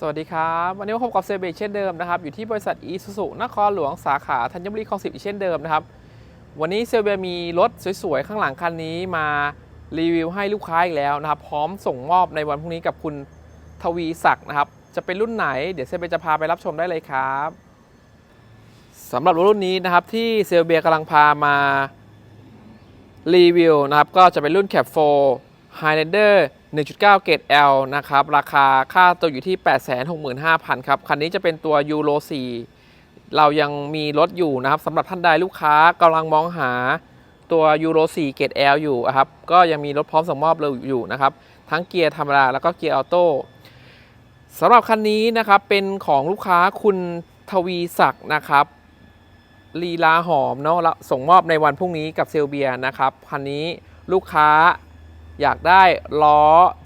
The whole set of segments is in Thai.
สวัสดีครับ วันนี้มาพบกับเซเบเช่นเดิมนะครับ อยู่ที่บริษัทอีซูซุนครหลวงสาขาธัญบุรีคลองสิบอีกเช่นเดิมนะครับ วันนี้เซเบมีรถสวยๆ ข้างหลังคันนี้มารีวิวให้ลูกค้าอีกแล้วนะครับ พร้อมส่งมอบในวันพรุ่งนี้กับคุณทวีศักดิ์นะครับ จะเป็นรุ่นไหน เดี๋ยวเซเบจะพาไปรับชมได้เลยครับสำหรับรถรุ่นนี้นะครับที่เซเบียกำลังพามารีวิวนะครับก็จะเป็นรุ่น Cap 4 Highlander 1.9 เกรด L นะครับ ราคาค่าตัวอยู่ที่ 865,000 ครับ คันนี้จะเป็นตัวยูโร4เรายังมีรถอยู่นะครับสำหรับท่านใดลูกค้ากำลังมองหาตัวยูโร4เกรด L อยู่ครับ ก็ยังมีรถพร้อมส่งมอบเราอยู่นะครับ ทั้งเกียร์ธรรมดาแล้วก็เกียร์ออโต้สำหรับคันนี้นะครับ เป็นของลูกค้าคุณทวีศักดิ์นะครับลีลาหอมเนาะแล้วส่งมอบในวันพรุ่งนี้กับเซลเบียนะครับ คันนี้ลูกค้า อยากได้ล้อ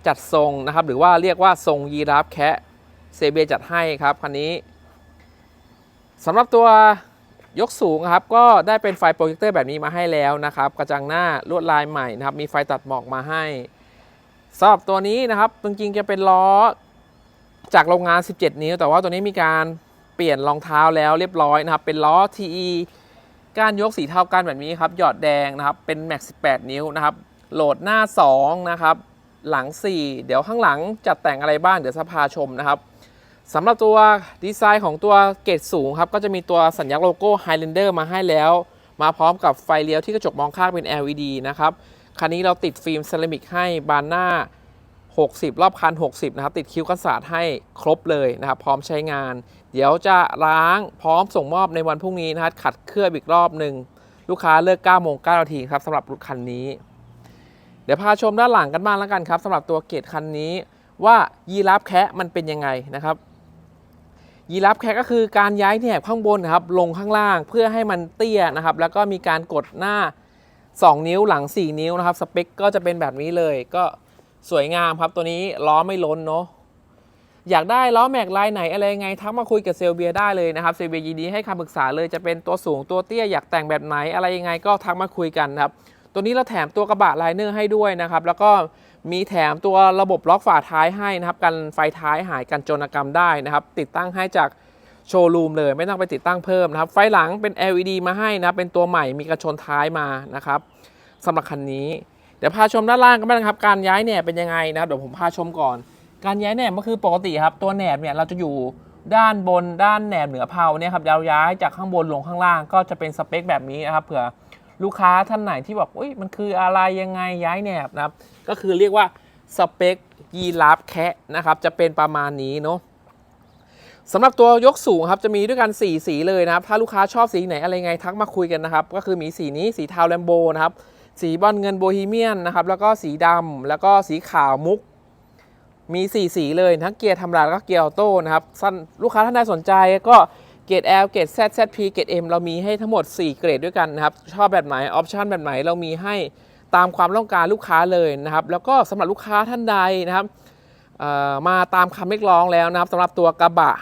จัดทรงนะครับ หรือว่าเรียกว่าทรงยีราฟแคะเซเบียจัดให้ครับคันนี้สำหรับตัวยกสูงครับก็ได้เป็นไฟโปรเจคเตอร์แบบนี้มาให้แล้วนะครับ กระจังหน้าลวดลายใหม่นะครับ มีไฟตัดหมอกมาให้สำหรับตัวนี้นะครับจริงๆจะเป็นล้อจากโรงงาน 17 นิ้ว แต่ว่าตัวนี้มีการเปลี่ยนรองเท้าแล้วเรียบร้อยนะครับ เป็นล้อ TE ก้านยกสีเท่ากันแบบนี้ครับหยอดแดงนะครับเป็น Max 18 นิ้วนะครับ โหลดหน้า 2 นะครับ หลัง 4 เดี๋ยวข้างหลังจัดแต่งอะไรบ้างเดี๋ยวสภาชมนะครับสำหรับตัวดีไซน์ของตัวเกรดสูงครับ ก็จะมีตัวสัญลักษณ์โลโก้ Highlander มาให้แล้ว มาพร้อมกับไฟเลี้ยวที่กระจกมองข้างเป็น LED นะครับ คันนี้เราติดฟิล์มเซรามิกให้บานหน้า 60 รอบคัน 60 นะครับ ติดคิ้วกันศาสตร์ให้ครบเลยนะครับ พร้อมใช้งาน เดี๋ยวจะล้างพร้อมส่งมอบในวันพรุ่งนี้นะครับขัดเคลือบอีกรอบหนึ่งลูกค้าเลิก9โมง9นาทีครับสำหรับรถคันนี้ ดี๋ยวพาชมด้านหลังกันบ้างแล้วกันครับสำหรับตัวเกตคันนี้ว่ายีราฟแคะมันเป็นยังไงนะครับ ยีราฟแคะก็คือการย้ายแหนบข้างบนนะครับลงข้างล่างเพื่อให้มันเตี้ยนะครับ แล้วก็มีการกดหน้า 2 นิ้วหลัง 4 นิ้วนะครับสเปคก็จะเป็นแบบนี้เลย ก็สวยงามครับตัวนี้ล้อไม่ล้นเนาะอยากได้ล้อแม็กลายไหนอะไรยังไงทักมาคุยกับเซลเบียได้เลยนะครับเซลเบียยินดีให้คำปรึกษาเลยจะเป็นตัวสูงตัวเตี้ยอยากแต่งแบบไหนอะไรยังไงก็ทักมาคุยกันครับ ตัวนี้เราแถมตัวกระบะไลเนอร์ให้ด้วยนะครับ แล้วก็มีแถมตัวระบบล็อกฝาท้ายให้นะครับ กันไฟท้ายหายกันโจรกรรมได้นะครับ ติดตั้งให้จากโชว์รูมเลย ไม่ต้องไปติดตั้งเพิ่มนะครับ ไฟหลังเป็น LED มาให้นะครับเป็นตัวใหม่มีกระชนท้ายมานะครับสำหรับคันนี้ เดี๋ยวพาชมด้านล่างกันบ้างครับ การย้ายแหนบเป็นยังไงนะครับ เดี๋ยวผมพาชมก่อน การย้ายแหนบก็คือปกติครับ ตัวแหนบเนี่ยเราจะอยู่ด้านบนด้านแหนบเหนือเพลาเนี่ยครับเราย้ายจากข้างบนลงข้างล่าง ก็จะเป็นสเปคแบบนี้นะครับ เผื่อ ลูกค้าท่านไหนที่บอกอุ้ยมันคืออะไรยังไงย้ายแหนบนะครับ ก็คือเรียกว่าสเปคยีราฟแคะนะครับ จะเป็นประมาณนี้เนาะสำหรับตัวยกสูงครับจะมีด้วยกัน 4 สีเลยนะครับ ถ้าลูกค้าชอบสีไหนอะไรไงทักมาคุยกันนะครับ ก็คือมีสีนี้สีเทาแลมโบนะครับ สีบอลเงินโบฮีเมียนนะครับ แล้วก็สีดำแล้วก็สีขาวมุก มี 4 สีเลยทั้งเกียร์ธรรมดาแล้วก็เกียร์ออโต้นะครับสั้นลูกค้าท่านใดสนใจก็ เกรด L เกรด Z ZP เกรด M เรามีให้ทั้งหมด 4 เกรดด้วยกันนะครับ ชอบแบบไหน ออปชันแบบไหนเรามีให้ตามความต้องการลูกค้าเลยนะครับ แล้วก็สำหรับลูกค้าท่านใดนะครับมาตามคำเรียกร้องแล้วนะครับสำหรับตัวกระบะ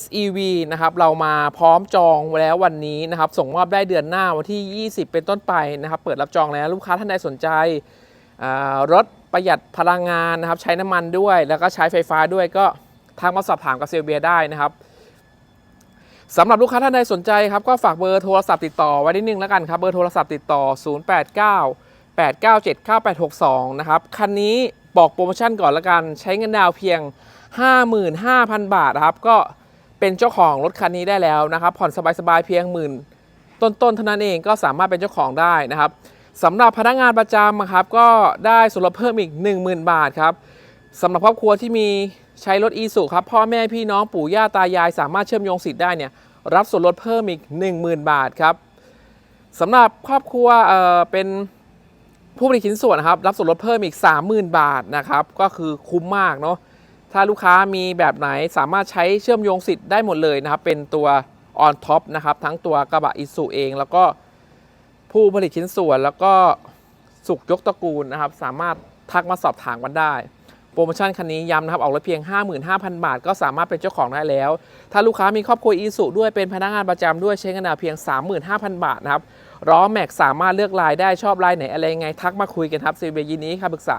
HEV นะครับเรามาพร้อมจองแล้ววันนี้นะครับ ส่งมอบได้เดือนหน้าวันที่ 20 เป็นต้นไปนะครับ เปิดรับจองแล้วลูกค้าท่านใดสนใจรถประหยัดพลังงานนะครับ ใช้น้ำมันด้วย แล้วก็ใช้ไฟฟ้าด้วยก็ทางมาสอบถามกับเซลเบียได้นะครับ สำหรับลูกค้าท่านใดสนใจครับก็ฝากเบอร์โทรศัพท์ติดต่อไว้นิดนึงแล้วกันครับเบอร์โทรศัพท์ติดต่อ 089 897 9862 นะครับ คันนี้บอกโปรโมชั่นก่อนละกัน ใช้เงินดาวเพียง 55,000 บาทนะครับ ก็เป็นเจ้าของรถคันนี้ได้แล้วนะครับ ผ่อนสบายๆเพียงหมื่นต้นๆเท่านั้นเองก็สามารถเป็นเจ้าของได้นะครับสำหรับพนักงานประจำครับก็ได้ส่วนลดเพิ่มอีก 10,000 บาทครับสำหรับครอบครัวที่มี ใช้รถอีสุครับพ่อแม่พี่น้องปู่ย่าตายาย สามารถเชื่อมโยงสิทธิ์ได้เนี่ยรับส่วนลดเพิ่มอีก 10,000 บาทครับสำหรับครอบครัวเอ่อเป็นผู้ผลิตชิ้นส่วนนะครับรับส่วนลดเพิ่มอีก 30,000 บาทนะครับก็คือคุ้มมากเนาะถ้าลูกค้ามีแบบไหนสามารถใช้เชื่อมโยงสิทธิ์ได้หมดเลยนะครับ เป็นตัว on top นะครับทั้งตัวกระบะอิสุเอง แล้วก็ผู้ผลิตชิ้นส่วนแล้วก็สุกยกตระกูลนะครับ สามารถทักมาสอบถามกันได้ โปรโมชั่นคันนี้ย้ำนะครับออกรถเพียง 55,000 บาท ก็สามารถเป็นเจ้าของได้แล้ว ถ้าลูกค้ามีครอบครัวอีสุด้วยเป็นพนักงานประจำด้วยใช้เงินดาเพียง 35,000 บาทนะครับล้อแม็กสามารถเลือกลายได้ชอบลายไหนอะไรยังไง ทักมาคุยกันครับซีเบียยินนี้ค่ะปรึกษา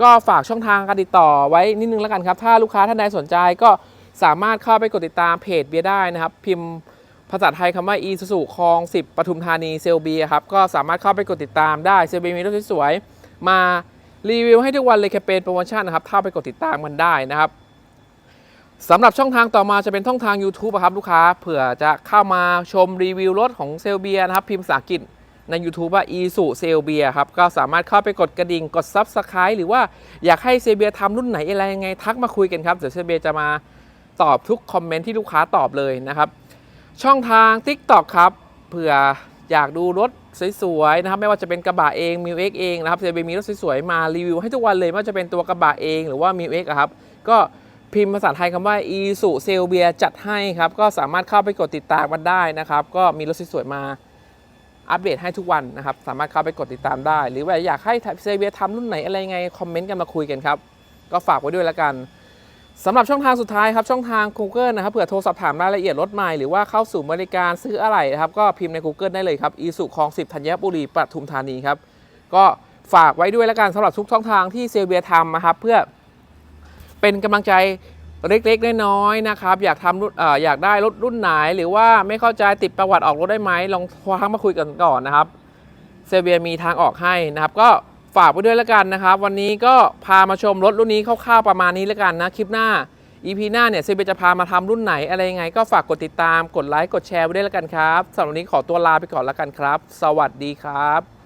ก็ฝากช่องทางการติดต่อไว้นิดนึงแล้วกันครับ ถ้าลูกค้าท่านใดสนใจก็สามารถเข้าไปกดติดตามเพจเบียได้นะครับ พิมพ์ภาษาไทยคำว่า e สุสุคลอง 10ปทุมธานีเซลเบียครับก็สามารถเข้าไปกดติดตามได้เซลเบียมีรถสวยๆมา รีวิวให้ทุกวันเลยแคมเปญโปรโมชั่นนะครับเข้าไปกดติดตามกันได้นะครับสำหรับช่องทางต่อมาจะเป็นช่องทาง YouTube อะครับลูกค้าเผื่อจะเข้ามาชมรีวิวรถของเซลเบียนะครับ พิมพ์ภาษาอังกฤษใน YouTube ว่า e สุเซลเบียครับ ก็สามารถเข้าไปกดกระดิ่งกด Subscribe หรือว่าอยากให้เซลเบียทำรุ่นไหนอะไรยังไง ทักมาคุยกันครับ เดี๋ยวเซลเบียจะมาตอบทุกคอมเมนต์ที่ลูกค้าตอบเลยนะครับ ช่องทาง TikTok ครับเผื่ออยากดูรถ สวยๆนะครับไม่ว่าจะเป็นกระบะเองมิวเอ็กเองนะครับเซเบมีรถสวยๆมารีวิวให้ทุกวันเลยไม่ว่าจะเป็นตัวกระบะเองหรือว่ามิวเอ็กครับก็พิมพ์ภาษาไทยคำว่า e สุเซลเบียจัดให้ครับ ก็สามารถเข้าไปกดติดตามกันได้นะครับ ก็มีรถสวยๆมาอัปเดตให้ทุกวันนะครับ สามารถเข้าไปกดติดตามได้ หรือว่าอยากให้เซลเบียทำรุ่นไหนอะไรไง คอมเมนต์กันมาคุยกันครับ ก็ฝากไว้ด้วยล้วกัน สำหรับช่องทางสุดท้ายครับช่องทาง Google นะครับเผื่อโทรสอบถามรายละเอียดรถใหม่หรือว่าเข้าสู่บริการซื้ออะไหล่นะครับก็พิมพ์ใน Google ได้เลยครับ e สุคลอง10ธัญบุรีปทุมธานีครับก็ฝากไว้ด้วยแล้วกันสำหรับทุกช่องทางที่เซเบียทำนะครับเพื่อเป็นกำลังใจเล็กๆน้อยๆนะครับ อยากทำรุ่นเอ่อยากได้รถรุ่นไหน หรือว่าไม่เข้าใจติดประวัติออกรถได้ไหมลองโทรทักมาคุยกันก่อนนะครับเซเบียมีทางออกให้นะครับก็ ฝากไว้ด้วยแล้วกันนะครับ วันนี้ก็พามาชมรถรุ่นนี้คร่าวๆประมาณนี้แล้วกันนะ คลิปหน้า EP หน้าเนี่ยเซเบจะพามาทำรุ่นไหนอะไรยังไง ก็ฝากกดติดตามกดไลค์กดแชร์ไว้ด้วยแล้วกันครับสำหรับวันนี้ขอตัวลาไปก่อนแล้วกันครับ สวัสดีครับ